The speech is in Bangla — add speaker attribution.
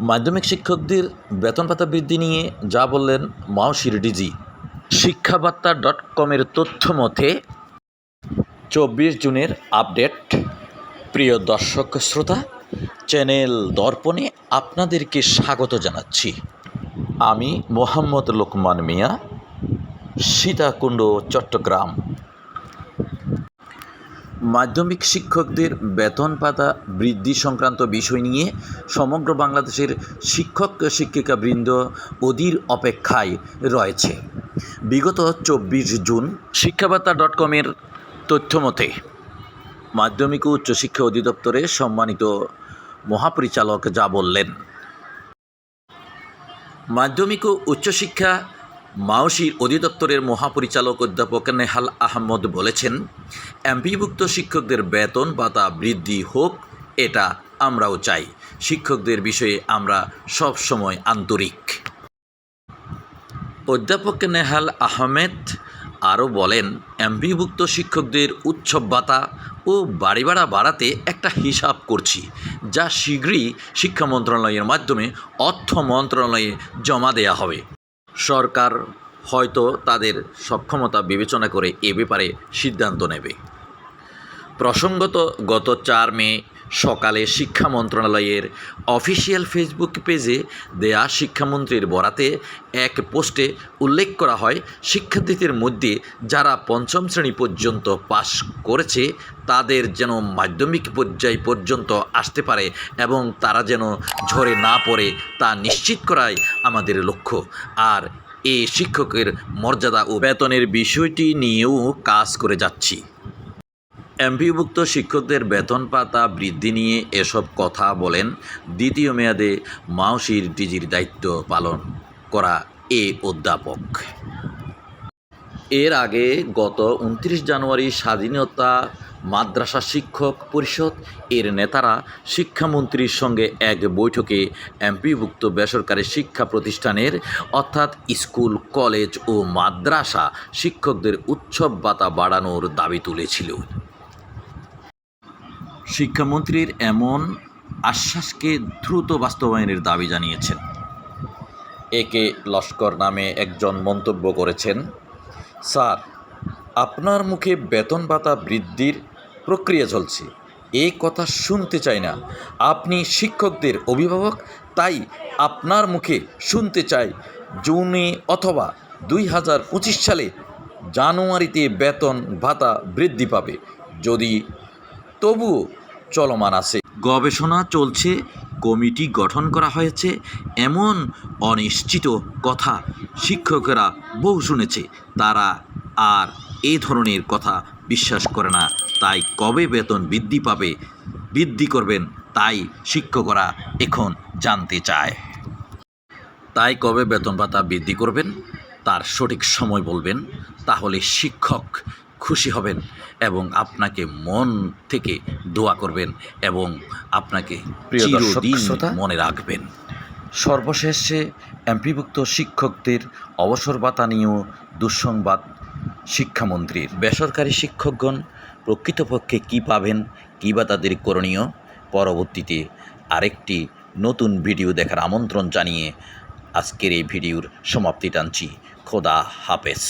Speaker 1: মাধ্যমিক শিক্ষকদের বেতন ভাতা বৃদ্ধি নিয়ে যা বললেন মাওশির ডিজি। শিক্ষাবার্তা ডট কমের তথ্য মতে, চব্বিশ জুনের আপডেট। প্রিয় দর্শক শ্রোতা, চ্যানেল দর্পণে আপনাদেরকে স্বাগত জানাচ্ছি। আমি মোহাম্মদ লোকমান মিয়া, সীতাকুণ্ড, চট্টগ্রাম। মাধ্যমিক শিক্ষকদের বেতন পাতা বৃদ্ধি সংক্রান্ত বিষয় নিয়ে সমগ্র বাংলাদেশের শিক্ষক শিক্ষিকাবৃন্দ অধীর অপেক্ষায় রয়েছে। বিগত চব্বিশ জুন শিক্ষাবার্তা ডট কমের তথ্য মতে মাধ্যমিক ও উচ্চশিক্ষা অধিদপ্তরে সম্মানিত মহাপরিচালক যা বললেন। মাধ্যমিক ও উচ্চশিক্ষা মাওসির অধিদপ্তরের মহাপরিচালক অধ্যাপক নেহাল আহমদ বলেছেন, এমপিভুক্ত শিক্ষকদের বেতন ভাতা বৃদ্ধি হোক, এটা আমরাও চাই। শিক্ষকদের বিষয়ে আমরা সব সময় আন্তরিক। অধ্যাপক নেহাল আহমেদ আরও বলেন, এমপিভুক্ত শিক্ষকদের উৎসব ভাতা ও বাড়ি ভাড়া বাড়াতে একটা হিসাব করছি, যা শীঘ্রই শিক্ষা মন্ত্রণালয়ের মাধ্যমে অর্থ মন্ত্রণালয়ে জমা দেয়া হবে। সরকার হয়তো তাদের সক্ষমতা বিবেচনা করে এ ব্যাপারে সিদ্ধান্ত নেবে। প্রসঙ্গত গত চার মে সকালে শিক্ষা মন্ত্রণালয়ের অফিসিয়াল ফেসবুক পেজে দেয়া শিক্ষামন্ত্রীর বরাতে এক পোস্টে উল্লেখ করা হয়, শিক্ষার্থীদের মধ্যে যারা পঞ্চম শ্রেণি পর্যন্ত পাশ করেছে, তাদের যেন মাধ্যমিক পর্যায় পর্যন্ত আসতে পারে এবং তারা যেন ঝরে না পড়ে তা নিশ্চিত করাই আমাদের লক্ষ্য। আর এ শিক্ষকের মর্যাদা ও বেতনের বিষয়টি নিয়েও কাজ করে যাচ্ছি। এমপিভুক্ত শিক্ষকদের বেতন পাতা বৃদ্ধি নিয়ে এসব কথা বলেন দ্বিতীয় মেয়াদে মাওসির ডিজির দায়িত্ব পালন করা এ অধ্যাপক। এর আগে গত উনত্রিশ জানুয়ারি স্বাধীনতা মাদ্রাসা শিক্ষক পরিষদ এর নেতারা শিক্ষামন্ত্রীর সঙ্গে এক বৈঠকে এমপিভুক্ত বেসরকারি শিক্ষা প্রতিষ্ঠানের, অর্থাৎ স্কুল, কলেজ ও মাদ্রাসা শিক্ষকদের উৎসব ভাতা বাড়ানোর দাবি তুলেছিল। শিক্ষামন্ত্রীর এমন আশ্বাসকে দ্রুত বাস্তবায়নের দাবি জানিয়েছেন। একে লস্কর নামে একজন মন্তব্য করেছেন, স্যার, আপনার মুখে বেতন ভাতা বৃদ্ধির প্রক্রিয়া চলছে। এই কথা শুনতে চাই না। আপনি শিক্ষকদের অভিভাবক, তাই আপনার মুখে শুনতে চাই। জুনে অথবা দুই হাজার পঁচিশ সালে জানুয়ারিতে বেতন ভাতা বৃদ্ধি পাবে। যদি তবুও চলমান আছে। গবেষণা চলছে, কমিটি গঠন করা হয়েছে, এমন অনিশ্চিত কথা শিক্ষকেরা বহু শুনেছে। তারা আর এই ধরনের কথা বিশ্বাস করে না। তাই কবে বেতন বৃদ্ধি পাবে, বৃদ্ধি করবেন তাই শিক্ষকরা এখন জানতে চায়। তাই কবে বেতন ভাতা বৃদ্ধি করবেন, তার সঠিক সময় বলবেন, তাহলে শিক্ষক খুশি হবেন এবং আপনাকে মন থেকে দোয়া করবেন এবং আপনাকে চিরদিন মনে রাখবেন। সর্বশেষে এমপিভুক্ত শিক্ষকদের অবসর ভাতা নিয়েও দুঃসংবাদ শিক্ষামন্ত্রীর। বেসরকারি শিক্ষকগণ প্রকৃতপক্ষে কী পাবেন কী বা তাদের করণীয় পরবর্তীতে আরেকটি নতুন ভিডিও দেখার আমন্ত্রণ জানিয়ে আজকের এই ভিডিওর সমাপ্তি টানছি। খোদা হাফেজ।